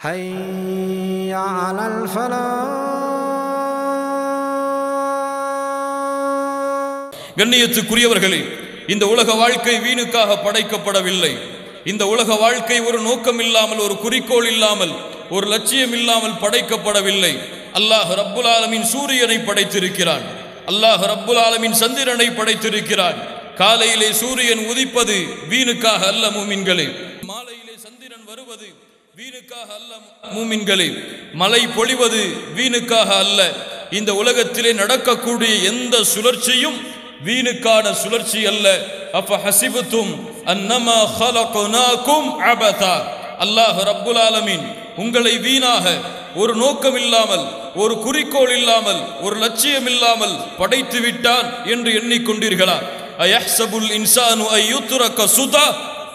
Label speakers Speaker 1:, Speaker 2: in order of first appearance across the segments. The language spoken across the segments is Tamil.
Speaker 1: حي على الفلاح
Speaker 2: கண்ணியத்துக்குரியவர்களே இந்த உலக வாழ்க்கை வீணுக்காக படைக்கப்படவில்லை இந்த உலக வாழ்க்கை ஒரு நோக்கம் இல்லாமல் ஒரு குறிக்கோள் இல்லாமல் ஒரு லட்சியம் இல்லாமல் படைக்கப்படவில்லை அல்லாஹ் ரப்புல் ஆலமீன் சூரியனை படைத்திருக்கிறான் அல்லாஹ் ரப்புல் ஆலமீன் சந்திரனை படைத்திருக்கிறான் காலையிலே சூரியன் உதிப்பது வீணுக்காக அல்ல மூமின்களே மாலையிலே சந்திரன் வருவது வீணுக்காக அல்ல மூமின்களே மழை பொழிவது வீணுக்காக அல்ல. இந்த உலகத்திலே நடக்கக்கூடிய எந்த சுழற்சியும் வீணுக்கான சுழற்சி அல்ல. அப்ப ஹசிபுத்தும் அன்னமா ஹலகுனாக்கும் அபதா. அல்லாஹ் ரப்புல் ஆலமீன் உங்களை வீணாக ஒரு நோக்கம் இல்லாமல் ஒரு குறிக்கோள் இல்லாமல் ஒரு லட்சியம் இல்லாமல் படைத்து விட்டான் என்று எண்ணிக்கொண்டீர்களா? அயஹ்சபுல் இன்சானு ஐயுத்துரக்க சுதா.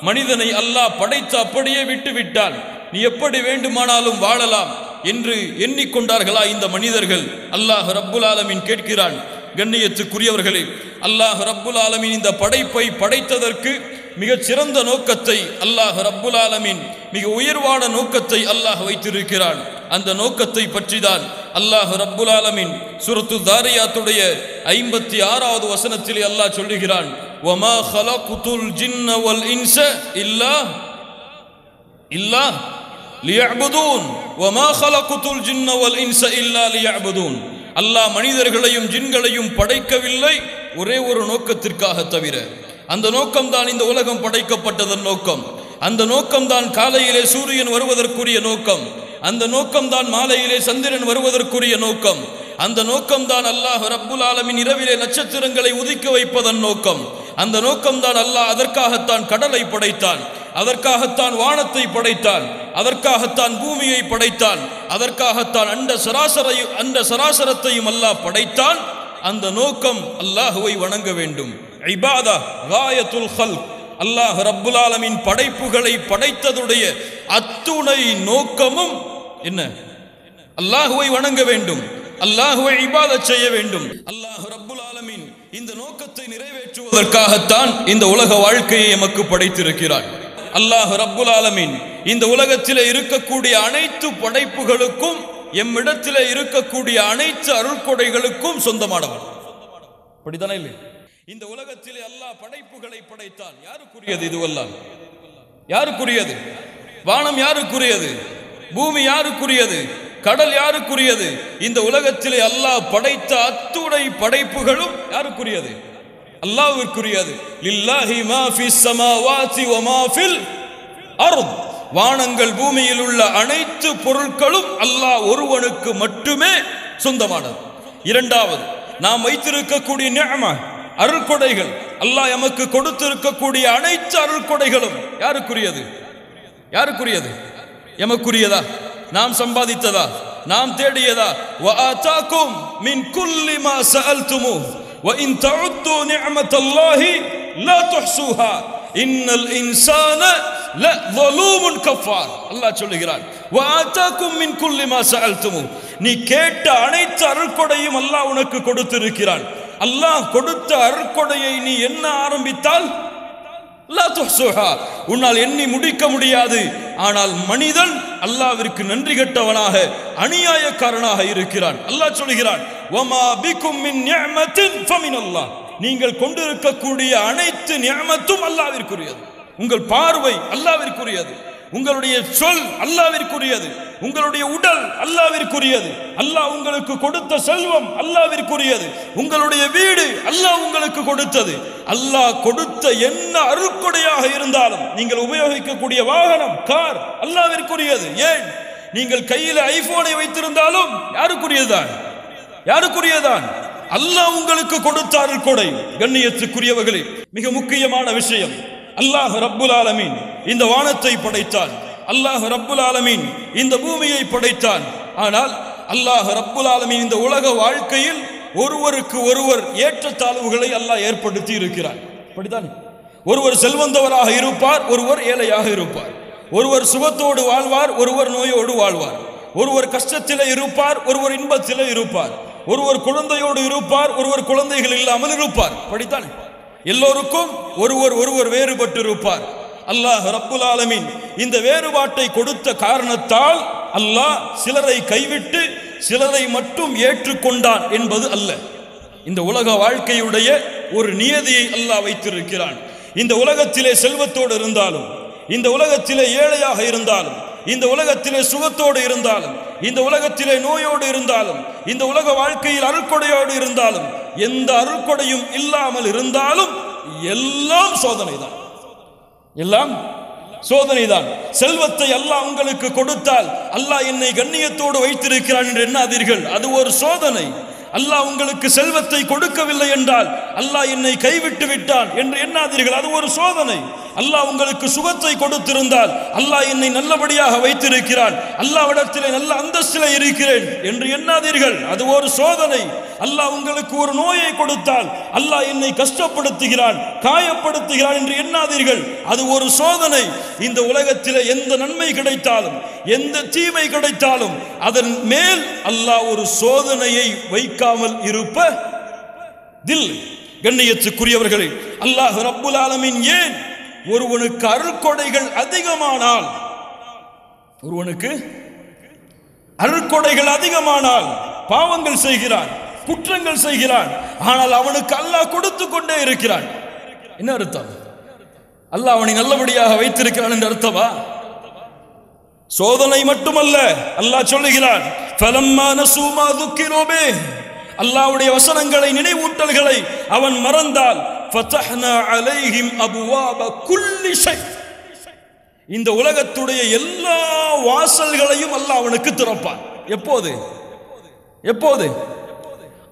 Speaker 2: மனிதனை அல்லாஹ் படைத்து அப்படியே விட்டு விட்டான் நீ எப்படி வேண்டுமானாலும் வாழலாம் என்று எண்ணிக்கொண்டார்களா இந்த மனிதர்கள்? அல்லாஹ் ரப்புல் ஆலமின் கேட்கிறான். கண்ணியத்துக்குரியவர்களே அல்லாஹ் ரப்புல் ஆலமின் இந்த படைப்பை படைத்ததற்கு மிகச் சிறந்த நோக்கத்தை அல்லாஹ் ரப்புல் ஆலமின் மிக உயர்வான நோக்கத்தை அல்லாஹ் வைத்திருக்கிறான். அந்த நோக்கத்தை பற்றிதான் அல்லாஹ் ரப்புல் ஆலமின் சுரத்து தாரியாத்துடைய ஐம்பத்தி ஆறாவது வசனத்திலே அல்லாஹ் சொல்லுகிறான் வமா ஹலகுதுல் ஜின்ன வல் இன்ச இல்லா இல்லா லியஅபுதூன். வமா ஹலகுதுல் ஜின்ன வல் இன்ச இல்லா லியஅபுதூன். அல்லாஹ் மனிதர்களையும் ஜின்களையும் படைக்கவில்லை ஒரே ஒரு நோக்கத்திற்காக தவிர. அந்த நோக்கம்தான் இந்த உலகம் படைக்கப்பட்டதன் நோக்கம். அந்த நோக்கம்தான் காலையிலே சூரியன் வருவதற்குரிய நோக்கம். அந்த நோக்கம்தான் மாலையிலே சந்திரன் வருவதற்குரிய நோக்கம். அந்த நோக்கம்தான் அல்லாஹ் ரப்புல் ஆலமின் இரவிலே நட்சத்திரங்களை உதிக்க வைப்பதன் நோக்கம். அந்த நோக்கம்தான் அல்லாஹ் அதற்காகத்தான் கடலை படைத்தான். அதற்காகத்தான் வானத்தை படைத்தான் அதற்காகத்தான் பூமியை படைத்தான் அதற்காகத்தான் அண்ட சராசரை அண்ட சராசரத்தையும் அல்லாஹ் படைத்தான் அந்த நோக்கம் அல்லாஹுவை வணங்க வேண்டும். ஐபாதா காயத்துல் ஹல் அல்லாஹ் ரப்புலாலமின் படைப்புகளை படைத்ததுடைய அத்துணை நோக்கமும் என்ன? அல்லாஹுவை வணங்க வேண்டும். அல்லாஹுவை இபாதத் செய்ய வேண்டும். அல்லாஹ் ரப்புல் ஆலமின் இந்த நோக்கத்தை நிறைவேற்றுவதற்காகத்தான் இந்த உலக வாழ்க்கையை எமக்கு படைத்திருக்கிறான் அல்லாஹ் ரப்புல் ஆலமின் இந்த உலகத்திலே இருக்கக்கூடிய அனைத்து படைப்புகளுக்கும் எம்மிடத்திலே இருக்கக்கூடிய அனைத்து அருள்கொடைகளுக்கும் சொந்தமானவன் அப்படித்தானே இல்லை? இந்த உலகத்திலே அல்லாஹ் படைப்புகளை படைத்தான். யாருக்குரியது இதுவெல்லாம் யாருக்குரியது? வானம் யாருக்குரியது? பூமி யாருக்குரியது? கடல் யாருக்குரியது? இந்த உலகத்திலே அல்லாஹ் படைத்த அத்துணை படைப்புகளும் யாருக்குரியது? அல்லாவிற்குரியது லில்லாஹி மா ஃபிஸ் ஸமாவாதி வ மா ஃபில் அர்த். வானங்கள் பூமியில் உள்ள அனைத்து பொருட்களும் அல்லாஹ் ஒருவனுக்கு மட்டுமே சொந்தமானது. இரண்டாவது நாம் வைத்திருக்கக்கூடிய நியம அருள்கொடைகள். அல்லாஹ் எமக்கு கொடுத்திருக்கக்கூடிய அனைத்து அருள்கொடைகளும் யாருக்குரியது? யாருக்குரியது? எமக்குரியதா? நாம் சம்பாதித்ததா? நாம் தேடியதா? வஆதாக்கும் மின் குல்லி மா சஅல்துமு. وإن تعدوا نعمة الله لا تحصوها إن الإنسان لظلوم كفار அல்லாஹ் சொல்லுகிறான் وآتاكم من كل ما سألتموه நீ கேட்ட அனைத்து அருள்கொடையும் அல்லாஹ் உனக்கு கொடுத்திருக்கிறான் அல்லாஹ் கொடுத்த அருள்கொடையை நீ என்ன ஆரம்பித்தால் லா துஹ்சுஹா. உன்னால் எண்ணி முடிக்க முடியாது. ஆனால் மனிதன் அல்லாவிற்கு நன்றி கெட்டவனாக அநியாயக்காரனாக இருக்கிறான். அல்லாஹ் சொல்கிறான் நீங்கள் கொண்டிருக்கக்கூடிய அனைத்து நியமத்தும் அல்லாவிற்குரியது. உங்கள் பார்வை அல்லாவிற்குரியது. உங்களுடைய சொல் அல்லாவிற்குரியது. உங்களுடைய உடல் அல்லாவிற்குரியது. அல்லாஹ் உங்களுக்கு கொடுத்த செல்வம் அல்லாவிற்குரியது. உங்களுடைய வீடு அல்லாஹ் உங்களுக்கு கொடுத்தது. அல்லாஹ் கொடுத்த என்ன அருக்குடையாக இருந்தாலும் நீங்கள் உபயோகிக்கக்கூடிய வாகனம் கார் அல்லாவிற்குரியது. ஏன்? நீங்கள் கையில் ஐபோனை வைத்திருந்தாலும் யாருக்குரியதான் யாருக்குரியதான் அல்லாஹ் உங்களுக்கு கொடுத்த அருள்கொடை கண்ணியத்துக்குரியவர்களே மிக முக்கியமான விஷயம். அல்லாஹ் ரப்புல் ஆலமீன் இந்த வானத்தை படைத்தான். அல்லாஹ் ரப்புல் ஆலமீன் இந்த பூமியை படைத்தான். ஆனால் அல்லாஹ் ரப்புல் ஆலமீன் இந்த உலக வாழ்க்கையில் ஒருவருக்கு ஒருவர் ஏற்றத்தாழ்வுகளை அல்லாஹ் ஏற்படுத்தி இருக்கிறார். அப்படித்தானே? ஒருவர் செல்வந்தவராக இருப்பார் ஒருவர் ஏழையாக இருப்பார். ஒருவர் சுகத்தோடு வாழ்வார் ஒருவர் நோயோடு வாழ்வார். ஒருவர் கஷ்டத்தில் இருப்பார் ஒருவர் இன்பத்தில இருப்பார். ஒருவர் குழந்தையோடு இருப்பார் ஒருவர் குழந்தைகள் இல்லாமல் இருப்பார். படித்தானே எல்லோருக்கும் ஒருவர் ஒருவர் வேறுபட்டிருப்பார். அல்லாஹ் ரப்புல் ஆலமின் இந்த வேறுபாட்டை கொடுத்த காரணத்தால் அல்லாஹ் சிலரை கைவிட்டு சிலரை மட்டும் ஏற்றுக்கொண்டான் என்பது அல்ல. இந்த உலக வாழ்க்கையுடைய ஒரு நியதியை அல்லாஹ் வைத்திருக்கிறான். இந்த உலகத்திலே செல்வத்தோடு இருந்தாலும் இந்த உலகத்திலே ஏழையாக இருந்தாலும் இந்த உலகத்திலே சுகத்தோடு இருந்தாலும் இந்த உலகத்திலே நோயோடு இருந்தாலும் இந்த உலக வாழ்க்கையில் அருள்கொடையோடு இருந்தாலும் எந்த அருள்கொடையும் இல்லாமல் இருந்தாலும் எல்லாம் சோதனைதான். எல்லாம் சோதனைதான். செல்வத்தை அல்லாஹ் உங்களுக்கு கொடுத்தால் அல்லாஹ் என்னை கண்ணியத்தோடு வைத்திருக்கிறான் என்று எண்ணாதீர்கள். அது ஒரு சோதனை. அல்லாஹ் உங்களுக்கு செல்வத்தை கொடுக்கவில்லை என்றால் அல்லாஹ் என்னை கைவிட்டு விட்டான் என்று எண்ணாதீர்கள். அது ஒரு சோதனை. அல்லாஹ் உங்களுக்கு சுகத்தை கொடுத்திருந்தால் அல்லாஹ் என்னை நல்லபடியாக வைத்திருக்கிறான். அல்லாவிடத்திலே நல்ல அந்தஸ்திலே இருக்கிறேன் என்று எண்ணாதீர்கள். அது ஒரு சோதனை. அல்லாஹ் உங்களுக்கு ஒரு நோயை கொடுத்தால் அல்லாஹ் என்னை கஷ்டப்படுத்துகிறான் காயப்படுத்துகிறான் என்று எண்ணாதீர்கள். அது ஒரு சோதனை. இந்த உலகத்திலே எந்த நன்மை கிடைத்தாலும் எந்த தீமை கிடைத்தாலும் அதன் மேல் அல்லாஹ் ஒரு சோதனையை வைக்காமல் இருப்ப தில்லை கண்ணியத்துக்குரியவர்களே அல்லாஹ் ரப்புல் ஆலமின் ஏன் ஒருவனுக்கு அருள்கொடைகள் அதிகமானால்? ஒருவனுக்கு அருள்கொடைகள் அதிகமானால் பாவங்கள் செய்கிறான் குற்றங்கள் செய்கிறான் ஆனால் அவனுக்கு அல்லாஹ் கொடுத்து கொண்டே இருக்கிறான். என்ன அர்த்தம்? அல்லாஹ் அவனை நல்லபடியாக வைத்திருக்கிறான் என்று அர்த்தமா? சோதனை மட்டுமல்ல அல்லாஹ் சொல்லுகிறான் ஃபலம்மா நசூமா துக்கிரோபே அல்லாஹ்வுடைய வசனங்களை நினைவூட்டல்களை அவன் மறந்தால் ஃபதஹ்னா அலைஹிம் அபுவாப குல்லி ஷை இந்த உலகத்துடைய எல்லா வாசல்களையும் அல்லாஹ் அவனுக்கு திறப்பான் எப்போது எப்போது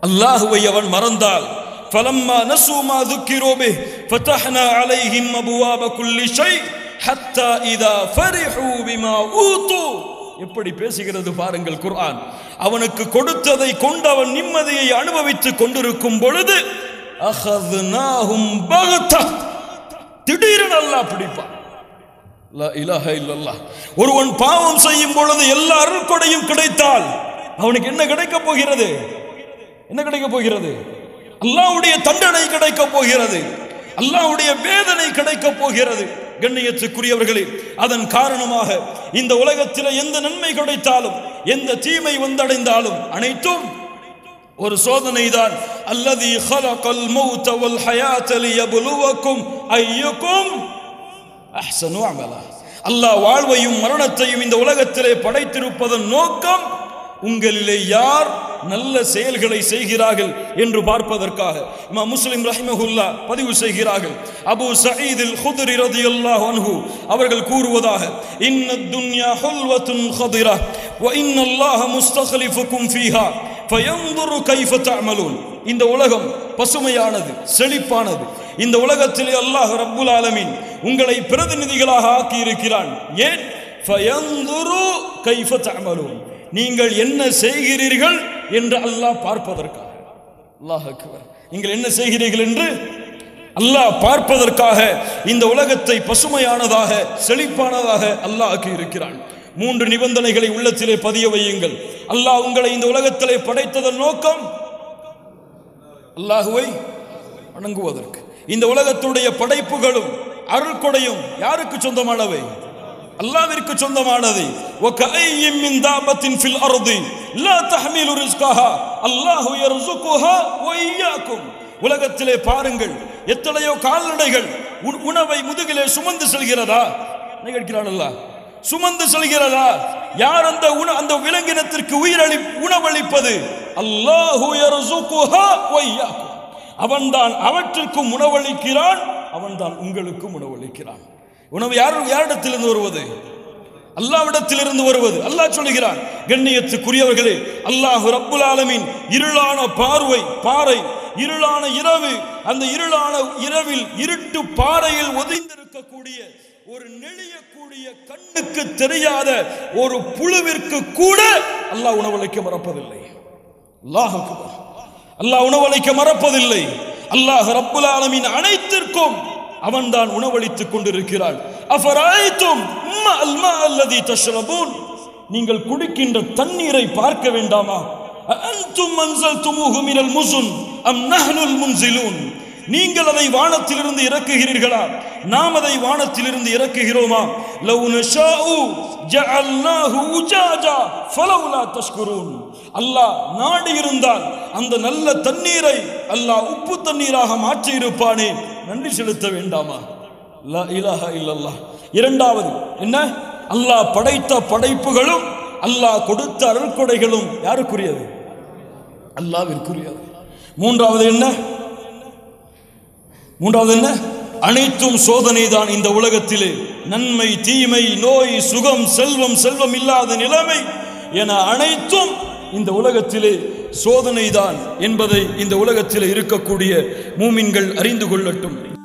Speaker 2: அல்லாஹுவை அவன் மறந்தால் فلما نسوا ما ذكروا به فتحنا عليهم ابواب كل شيء حتى اذا فرحوا بما اوتوا எப்படி பேசுகிறது பாருங்கள் குர்ஆன். அவனுக்கு கொடுத்ததை கொண்டு அவன் நிம்மதியை அனுபவித்துக் கொண்டிருக்கும் பொழுது அஹத்னாஹும் பகதா. திடீரென அல்லாஹ் பிடிப்பான். லா இல்லல்லாஹ். ஒருவன் பாவம் செய்யும் பொழுது எல்லா அருள்கொடையும் கிடைத்தால் அவனுக்கு என்ன கிடைக்க போகிறது? என்ன கிடைக்க போகிறது? அல்லாஹ்வுடைய தண்டனை கிடைக்க போகிறது. அல்லாஹ்வுடைய வேதனை கிடைக்க போகிறது. கண்ணியத்துக்குரியவர்களே அதன் காரணமாக இந்த உலகத்தில் எந்த நன்மை கிடைத்தாலும் எந்த தீமை வந்தடைந்தாலும் அனைத்தும் ஒரு சோதனை தான் அல்லது ஹலகல் மௌத வல் ஹயாத் லியப்லுவக்கும் ஐயுக்கும் அஹ்சனு அமலா. அல்லாஹ் வாழ்வையும் மரணத்தையும் இந்த உலகத்திலே படைத்திருப்பதன் நோக்கம் உங்களிலே யார் நல்ல செயல்களை செய்கிறார்கள் என்று பார்ப்பதற்காக இமா முஸ்லிம் ரஹிமஹுல்லா பதிவு செய்கிறார்கள். அபு சயீதில் குதிரி ரதியல்லாஹு அன்ஹு அவர்கள் கூறுவதாக இன்ன துன்யா ஹுல்வத்துன் ஹதிரா வ இன்னல்லாஹ முஸ்தக்லிஃபுக்கும் ஃபீஹா ஃபயந்துரு கைஃப தஅமலூன். இந்த உலகம் பசுமையானது செழிப்பானது. இந்த உலகத்திலே அல்லாஹ் ரப்புல் ஆலமீன் உங்களை பிரதிநிதிகளாக ஆக்கி இருக்கிறான் ஏன்? ஃபயந்துரு கைஃப தஅமலூன். நீங்கள் என்ன செய்கிறீர்கள் என்று அல்லாஹ் பார்ப்பதற்காக. அல்லாஹ் நீங்கள் என்ன செய்கிறீர்கள் என்று அல்லாஹ் பார்ப்பதற்காக இந்த உலகத்தை பசுமையானதாக செழிப்பானதாக அல்லாஹ் ஆக்கி இருக்கிறான். மூன்று நிபந்தனைகளை உள்ளத்திலே பதிய வையுங்கள். அல்லாஹ் உங்களை இந்த உலகத்திலே படைத்ததன் நோக்கம் அல்லாஹுவை வணங்குவதற்கு. இந்த உலகத்துடைய படைப்புகளும் அருள்கொடையும் யாருக்கு சொந்தமானவை? அல்லாவிற்கு சொந்தமானது. உலகத்திலே பாருங்கள் எத்தனையோ கால்நடைகள் உணவை முதுகிலே சுமந்து செல்கிறதா? கேட்கிறான் அல்லா சுமந்து செல்கிறதா? யார் அந்த உண அந்த விலங்கினத்திற்கு உயிரளி உணவளிப்பது? அல்லாஹு அவன்தான் அவற்றுக்கும் உணவளிக்கிறான் அவன்தான் உங்களுக்கும் உணவளிக்கிறான். உணவு யார் யாரிடத்திலிருந்து வருவது? அல்லாவிடத்திலிருந்து வருவது. அல்லாஹ் சொல்லுகிறான் கண்ணியத்துக்குரியவர்களே அல்லாஹ் ரப்புல் ஆலமின் இருளான பார்வை பாறை இருளான இரவு அந்த இருளான இரவில் இருட்டு பாறையில் ஒதிந்திருக்கக்கூடிய ஒரு நெளியக்கூடிய கண்ணுக்கு தெரியாத ஒரு புழுவிற்கு கூட அல்லாஹ் உணவளிக்க மறப்பதில்லை. அல்லாஹ் அல்லாஹ் உணவளிக்க மறப்பதில்லை. அல்லாஹ் ரப்புல் ஆலமின் அனைத்திற்கும் அவன்தான் உணவளித்துக் கொண்டிருக்கிறான் அஃபராய்த்தும் மஅல் மாஅ அல்லதி தஷ்ரபூன். நீங்கள் குடிக்கின்ற தண்ணீரை பார்க்க வேண்டாமா? அன்தும் அன்சல்துமூஹு மினல் முஸுன் அம் நஹ்னுல் முன்சிலூன். நீங்கள் அதை வானத்திலிருந்து இறக்குகிறீர்களா? நாம் அதை வானத்திலிருந்து இறக்குகிறோமா? லவ் நஷாஉ ஜஅல்னாஹு உஜாஜா ஃபலவுலா தஷ்குரூன். அல்லாஹ் நாடி இருந்தால் அந்த நல்ல தண்ணீரை அல்லாஹ் உப்பு தண்ணீராக மாற்றி இருப்பானே நன்றி செலுத்த வேண்டாமா? லா இலாஹ இல்லல்லா இரண்டாவது என்ன? அல்லாஹ் படைத்த படைப்புகளும் அல்லாஹ் கொடுத்த அருள்கொடைகளும் யாருக்குரியது? அல்லாவிற்குரியது மூன்றாவது என்ன? மூன்றாவது என்ன? அனைத்தும் சோதனை தான் இந்த உலகத்திலே. நன்மை தீமை நோய் சுகம் செல்வம் செல்வம் இல்லாத நிலைமை என அனைத்தும் இந்த உலகத்திலே சோதனைதான் என்பதை இந்த உலகத்தில் இருக்கக்கூடிய மூமின்கள் அறிந்து கொள்ளட்டும்.